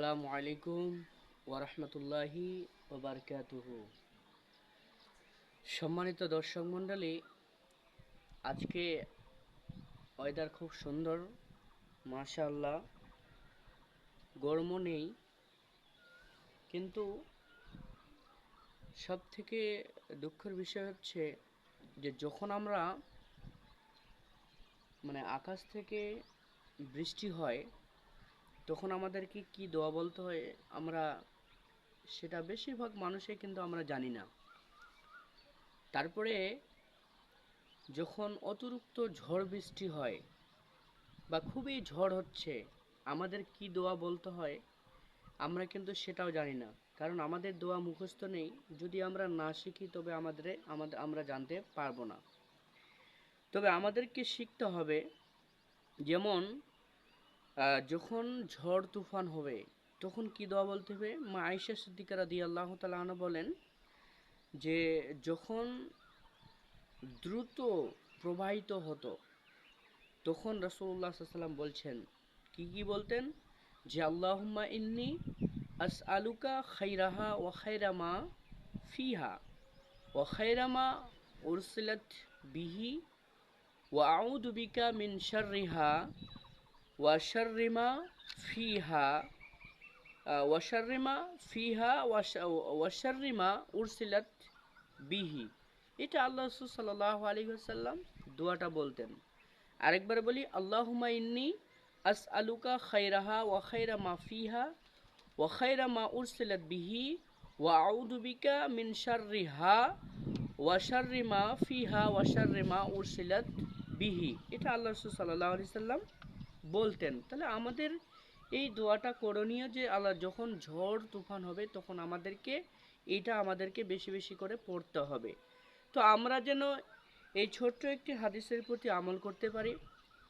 আসসালামু আলাইকুম ওরহমতুল্লাহি ওবরকাতুহ। সম্মানিত দর্শক মণ্ডলী, আজকে ওয়েদার খুব সুন্দর, মাশাআল্লাহ, গরমও নেই, কিন্তু সব থেকে দুঃখের বিষয় হচ্ছে যে যখন আমরা মানে আকাশ থেকে বৃষ্টি হয় তখন আমাদেরকে কি দোয়া বলতে হয়? আমরা সেটা বেশিরভাগ মানুষে কিন্তু আমরা জানি না। তারপরে যখন অতিরিক্ত ঝড় বৃষ্টি হয় বা খুবই ঝড় হচ্ছে, আমাদের কি দোয়া বলতে হয়? আমরা কিন্তু সেটাও জানি না। কারণ আমাদের দোয়া মুখস্থ নেই। যদি আমরা না শিখি, তবে আমাদের আমাদের আমরা জানতে পারব না। তবে আমাদেরকে শিখতে হবে যেমন যখন ঝড় তুফান হবে, তখন কি দোয়া বলতে হবে? মা আয়েশা সিদ্দিকা রাদি আল্লাহ তালা বলেন যে, যখন দ্রুত প্রবাহিত হতো, তখন রসুল্লাহ সাল্লাম বলছেন, কি কি বলতেন? যে, আল্লাহুম্মা ইন্নি আস আলুকা খাইরাহা ও খাইরামা ফিহা ও খাইরামা উরসিলাত বিহি ও আউদু বিকা মিন শাররিহা ওয়াশারিমা ফিহা ওয়াশারিমা ফিহা ওয়াশারিমা বিহি। এটা আল্লাহ সাল্লাহ আলী সাল্লাম দোয়াটা বলতেন। আরেকবার বলি আল্লাহুমা ইন্নি আস আলুকা খাইরাহা ওয়া খাইরা মা ফিহা ওয়া খাইরা মা উরসিলাত বিহি ওয়া আউদু বিকা মিন শাররিহা ওয়া ফিহা ওয়া শাররি মা উরসিলাত বিহি। এটা আল্লাহ রসুল আলি সাল্লাম বলতেন। তাহলে আমাদের এই দোয়াটা করণীয় যে আল্লাহ যখন ঝড় তুফান হবে তখন আমাদেরকে এটা আমাদেরকে বেশি বেশি করে পড়তে হবে। তো আমরা যেন এই ছোট্ট একটি হাদিসের প্রতি আমল করতে পারি।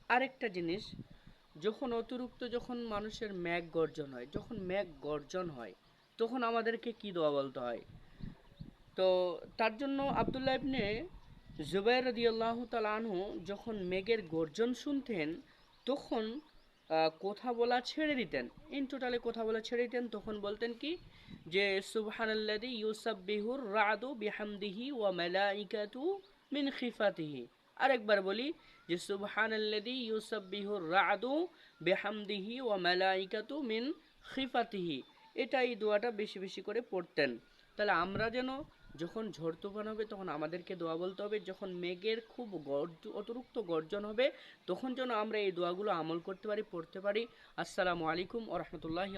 আরেকটা জিনিস, যখন অতিরিক্ত যখন মানুষের ম্যাগ গর্জন হয়, যখন ম্যাগ গর্জন হয়, তখন আমাদেরকে কি দোয়া বলতে হয়? তো তার জন্য আবদুল্লাহ ইবনে জুবাইর রাদিয়াল্লাহ তাআলা আনহু যখন মেঘের গর্জন শুনতেন তখন কথা বলা ছেড়ে দিতেন। ইন টোটালে কথা বলা ছেড়ে দিতেন, তখন বলতেন কি? যে, সুবহানাল্লাযী ইউসাব্বিহুর রাদু বিহামদিহি ওয়া মালাইকাতু মিন খিফাতিহি। আরেকবার বলি, যে, সুবহানাল্লাযী ইউসাব্বিহুর রাদু বিহামদিহি ওয়া মালাইকাতু মিন খিফাতিহি। এটা এই দোয়াটা বেশি বেশি করে পড়তেন। তাহলে আমরা যেন যখন ঝড় তুফান হবে, তখন আমাদেরকে দোয়া বলতে হবে। যখন মেঘের খুব গর্জ, অতিরিক্ত গর্জন হবে, তখন যেন আমরা এই দোয়াগুলো আমল করতে পারি, পড়তে পারি। আসসালামু আলাইকুম ও রহমতুল্লাহি